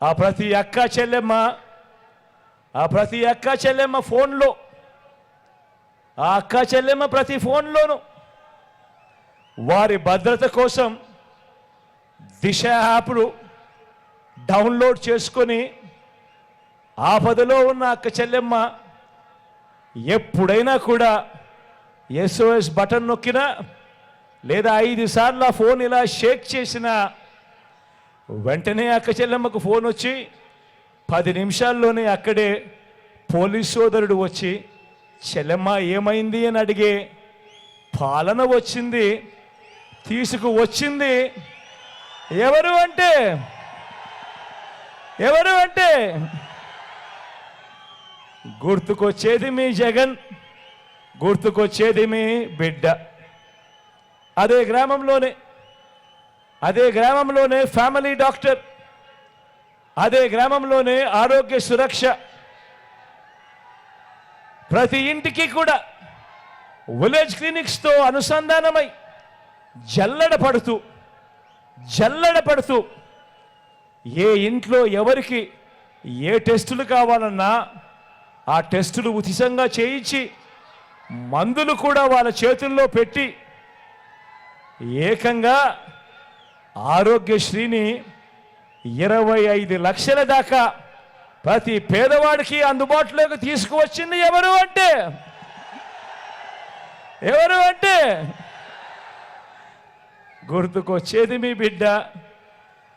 ఆ ప్రతి అక్క చెల్లెమ్మ ఆ ప్రతి అక్క చెల్లెమ్మ ఫోన్లో ఆ అక్క చెల్లెమ్మ ప్రతి ఫోన్లోనూ వారి భద్రత కోసం దిశ యాప్లు డౌన్లోడ్ చేసుకొని ఆపదలో ఉన్న అక్క చెల్లెమ్మ ఎప్పుడైనా కూడా ఎస్ఓఎస్ బటన్ నొక్కినా లేదా ఐదు సార్లు ఆ ఫోన్ ఇలా షేక్ చేసినా వెంటనే అక్క చెల్లెమ్మకు ఫోన్ వచ్చి పది నిమిషాల్లోనే అక్కడే పోలీస్ సోదరుడు వచ్చి చెల్లెమ్మ ఏమైంది? అని అడిగే పాలన వచ్చింది తీసుకు వచ్చింది. ఎవరు అంటే? ఎవరు అంటే? గుర్తుకొచ్చేది మీ జగన్ గుర్తుకొచ్చేది మీ బిడ్డ. అదే గ్రామంలోనే అదే గ్రామంలోనే ఫ్యామిలీ డాక్టర్. అదే గ్రామంలోనే ఆరోగ్య సురక్ష. ప్రతి ఇంటికి కూడా విలేజ్ క్లినిక్స్తో అనుసంధానమై జల్లడ పడుతూ జల్లడ పడుతూ ఏ ఇంట్లో ఎవరికి ఏ టెస్టులు కావాలన్నా ఆ టెస్టులు ఉచితంగా చేయించి మందులు కూడా వాళ్ళ చేతుల్లో పెట్టి ఏకంగా ఆరోగ్యశ్రీని ఇరవై ఐదు లక్షల దాకా ప్రతి పేదవాడికి అందుబాటులోకి తీసుకువచ్చింది ఎవరు అంటే? ఎవరు అంటే? గుర్తుకొచ్చేది మీ బిడ్డ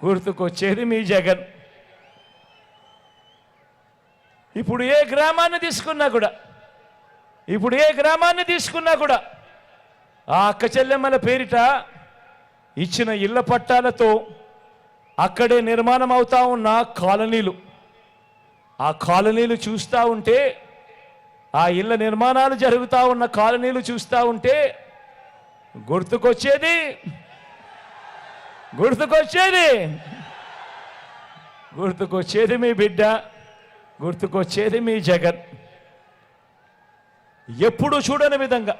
గుర్తుకొచ్చేది మీ జగన్. ఇప్పుడు ఏ గ్రామాన్ని తీసుకున్నా కూడా ఇప్పుడు ఏ గ్రామాన్ని తీసుకున్నా కూడా ఆ అక్క చెల్లెమ్మల పేరిట ఇచ్చిన ఇళ్ళ పట్టాలతో అక్కడే నిర్మాణం అవుతా ఉన్న కాలనీలు. ఆ కాలనీలు చూస్తూ ఉంటే ఆ ఇళ్ళ నిర్మాణాలు జరుగుతూ ఉన్న కాలనీలు చూస్తూ ఉంటే గుర్తుకొచ్చేది? గుర్తుకొచ్చేది? గుర్తుకొచ్చేది మీ బిడ్డ గుర్తుకొచ్చేది మీ జగన్. ఎప్పుడు చూడని విధంగా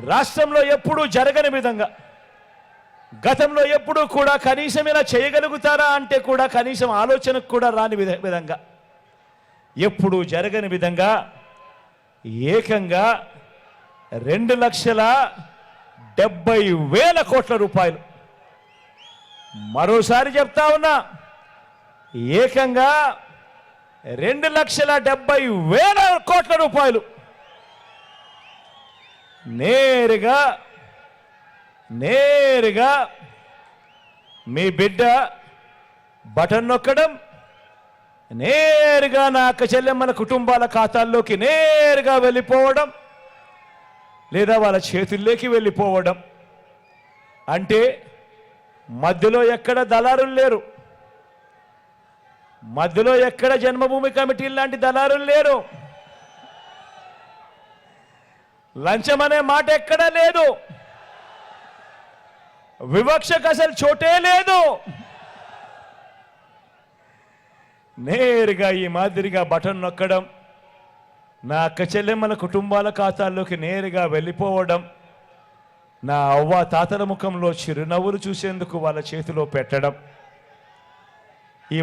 రాష్ట్రంలో ఎప్పుడూ జరగని విధంగా గతంలో ఎప్పుడూ కూడా కనీసం ఇలా చేయగలుగుతారా అంటే కూడా కనీసం ఆలోచనకు కూడా రాని విధ విధంగా. ఎప్పుడూ జరగని విధంగా ఏకంగా రెండు లక్షల డెబ్బై వేల కోట్ల రూపాయలు. మరోసారి చెప్తా ఉన్నా ఏకంగా రెండు లక్షల డెబ్బై వేల కోట్ల రూపాయలు. నేరుగా నేరుగా మీ బిడ్డ బటన్ నొక్కడం నేరుగా నా అక్క చెల్లెమ్మల కుటుంబాల ఖాతాల్లోకి నేరుగా వెళ్ళిపోవడం లేదా వాళ్ళ చేతుల్లోకి వెళ్ళిపోవడం. అంటే మధ్యలో ఎక్కడ దళారులు లేరు. మధ్యలో ఎక్కడ జన్మభూమి కమిటీ లాంటి దళారులు లేరు. లంచం అనే మాట ఎక్కడా లేదు. వివక్షకు అసలు చోటే లేదు. నేరుగా ఈ మాదిరిగా బటన్ నొక్కడం నా అక్క చెల్లెమ్మల కుటుంబాల ఖాతాల్లోకి నేరుగా వెళ్ళిపోవడం నా అవ్వ తాతల ముఖంలో చిరునవ్వులు చూసేందుకు వాళ్ళ చేతిలో పెట్టడం